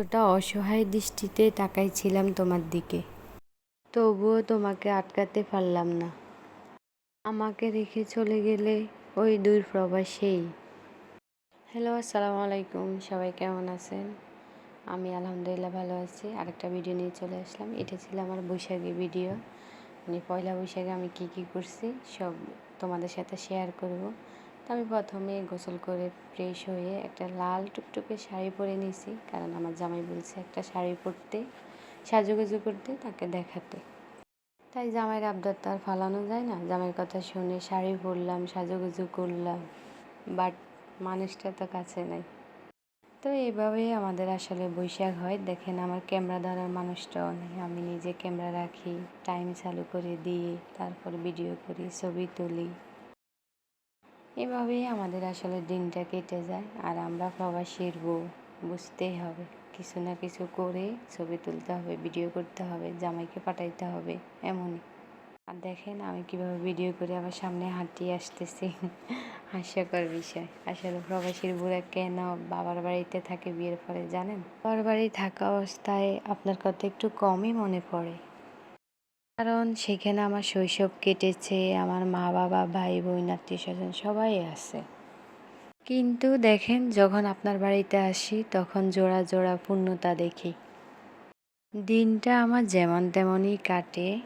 কতটা অসহায় দৃষ্টিতে তাকাইছিলাম তোমার দিকে। তবুও তোমাকে আটকাতে পারলাম না। আমাকে রেখে চলে গেলে ওই দূর প্রবাসেই। হ্যালো, আসসালামু আলাইকুম। সবাই কেমন আছেন? আমি আলহামদুলিল্লাহ ভালো আছি। আরেকটা ভিডিও নিয়ে চলে আসলাম। এটা ছিল আমার বৈশাখী ভিডিও মানে পয়লা বৈশাখে আমি কি কি করছি, সব তোমাদের সাথে শেয়ার করব। আমি প্রথমে গোসল করে ফ্রেশ হয়ে একটা লাল টুকটুকে শাড়ি পরে নিয়েছি, কারণ আমার জামাই বলছে একটা শাড়ি পরতে, সাজুগুজু করতে, তাকে দেখাতে। তাই জামাইয়ের আবদার তো আর ফালানো যায় না। জামাইয়ের কথা শুনে শাড়ি পরলাম, সাজুগুজু করলাম বাট মানুষটা তো কাছে নাই। তো এইভাবেই আমাদের আসলে বৈশাখ হয়। দেখেন আমার ক্যামেরা ধরার মানুষটাও নেই। আমি নিজে ক্যামেরা রাখি টাইম চালু করে দিই, তারপর ভিডিও করি, ছবি তুলি। এভাবেই আমাদের আসলে দিনটা কেটে যায়, আর আমরা প্রবাসীর বউ, বুঝতেই হবে। কিছু না কিছু করে ছবি তুলতে হবে ভিডিও করতে হবে, জামাইকে পাঠাইতে হবে, এমনই। আর দেখেন আমি কীভাবে ভিডিও করে আবার সামনে হাঁটিয়ে আসতেছি। হাস্যকর বিষয়। আসলে প্রবাসীর বুড়া কেন বাবার বাড়িতে থাকে বিয়ের পরে, জানেন? বাবার বাড়ি থাকা অবস্থায় আপনার কথা একটু কমই মনে পড়ে। কারণ সেখানে আমার শৈশব কেটেছে, আমার মা বাবা, ভাই বোন, আত্মীয় স্বজন সবাই আছে। কিন্তু দেখেন, যখন আপনার বাড়িতে আসি, তখন জোড়া জোড়া পূর্ণতা দেখি। দিনটা আমার যেমন তেমনই কাটে।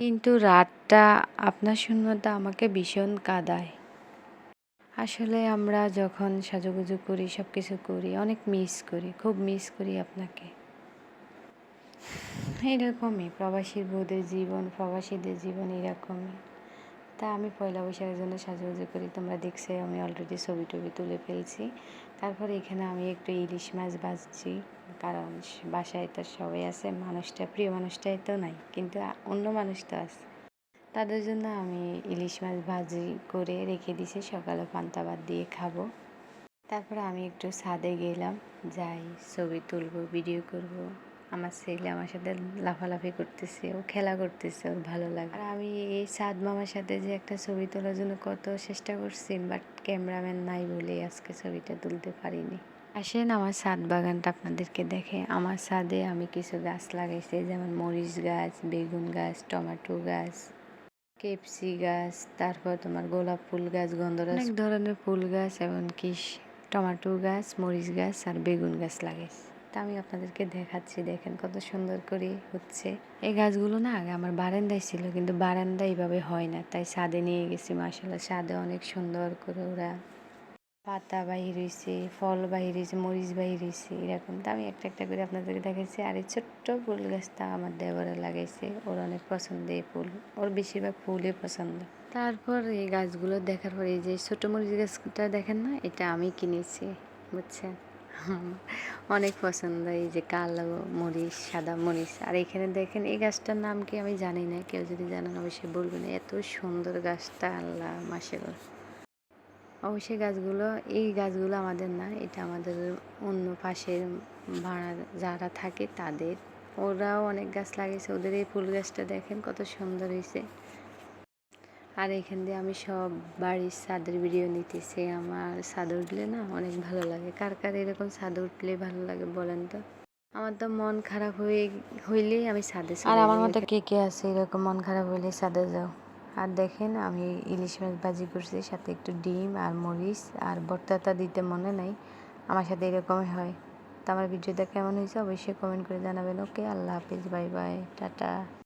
কিন্তু রাতটা, আপনার শূন্যতা আমাকে ভীষণ কাদায়। আসলে আমরা যখন সাজুগুজু করি সব কিছু করি, অনেক মিস করি, খুব মিস করি আপনাকে। এরকমই? প্রবাসীর বউদের জীবন, প্রবাসীদের জীবন এরকমই। তা আমি পয়লা বৈশাখের জন্য সাজুগুজু করি। তোমরা দেখছ আমি অলরেডি ছবি টবি তুলে ফেলছি। তারপরে এখানে আমি একটু ইলিশ মাছ ভাজছি। কারণ বাসায় তো সবাই আছে। মানুষটা প্রিয় মানুষটাই তো নাই, কিন্তু অন্য মানুষ তো আছে। তাদের জন্য আমি ইলিশ মাছ ভাজি করে রেখে দিছি সকালে পান্তা ভাত দিয়ে খাব। তারপরে আমি একটু ছাদে গেলাম। যাই ছবি তুলবো ভিডিও করব। আমার ছেলে আমার সাথে লাফালাফি করতেছে, ও খেলা করতেছে, ওর ভালো লাগে। আর আমি এই সাদ মামার সাথে যে একটা ছবি তোলার জন্য কত চেষ্টা করছি বাট ক্যামেরাম্যান নাই বলে আজকে ছবিটা তুলতে পারিনি। আসেন আমার ছাদ বাগানটা আপনাদেরকে দেখে। আমার ছাদে আমি কিছু গাছ লাগাইছি, যেমন মরিচ গাছ, বেগুন গাছ, টমেটো গাছ, কেপসি গাছ, তারপর তোমার গোলাপ ফুল গাছ, গন্ধরাজ অনেক ধরনের ফুল গাছ, এমনকি টমেটো গাছ, মরিচ গাছ আর বেগুন গাছ লাগাইছি। তা আমি আপনাদেরকে দেখাচ্ছি। দেখেন কত সুন্দর করে হচ্ছে। এই গাছগুলো না আগে আমার বারান্দায় ছিল, কিন্তু বারান্দা এইভাবে হয় না। তাই ছাদে নিয়ে গেছি মাসাল্লাহ ছাদে অনেক সুন্দর করে ওরা পাতা বাহির হয়েছে ফল বাহির হয়েছে মরিচ বাহির হয়েছে এরকম। তো আমি একটা একটা করে আপনাদেরকে দেখাচ্ছি আর এই ছোট্ট ফুল গাছটা আমার দেবরে লাগাইছে। ওর অনেক পছন্দ এই ফুল। ওর বেশিরভাগ ফুলই পছন্দ। তারপর এই গাছগুলো দেখার পর এই যে ছোটো মরিচ গাছটা দেখেন না, এটা আমি কিনেছি, বুঝছেন? অনেক পছন্দ এই যে কালো মরিচ, সাদা মরিচ। আর এখানে দেখেন, এই গাছটার নাম কি আমি জানি না, কেউ যদি জানেন অবশ্যই বলবেন। এত সুন্দর গাছটা, আল্লাহ মাসের অবশ্যই গাছগুলো, এই গাছগুলো আমাদের না, এটা আমাদের অন্য পাশের ভাড়া যারা থাকে তাদের, ওরাও অনেক গাছ লাগিয়েছে। ওদের এই ফুল গাছটা দেখেন কত সুন্দর হয়েছে। আর এখান দিয়ে আমি সব বাড়ির ছাদের ভিডিও নিতেছি। আমার ছাদ উঠলে না অনেক ভালো লাগে। কার কার এরকম ছাদ উঠলে ভালো লাগে বলেন তো? আমার তো মন খারাপ হয়ে হইলেই আমি ছাদে আর আমার মতো কে কে আছে এরকম মন খারাপ হইলে ছাদে যাও। আর দেখেন আমি ইলিশ মাছ ভাজি করছি সাথে একটু ডিম আর মরিচ আর ভর্তাটা দিতে মনে নাই। আমার সাথে এরকমই হয়। তো আমার ভিডিওটা কেমন হয়েছে অবশ্যই কমেন্ট করে জানাবেন। ওকে আল্লাহ হাফিজ বাই বাই টাটা।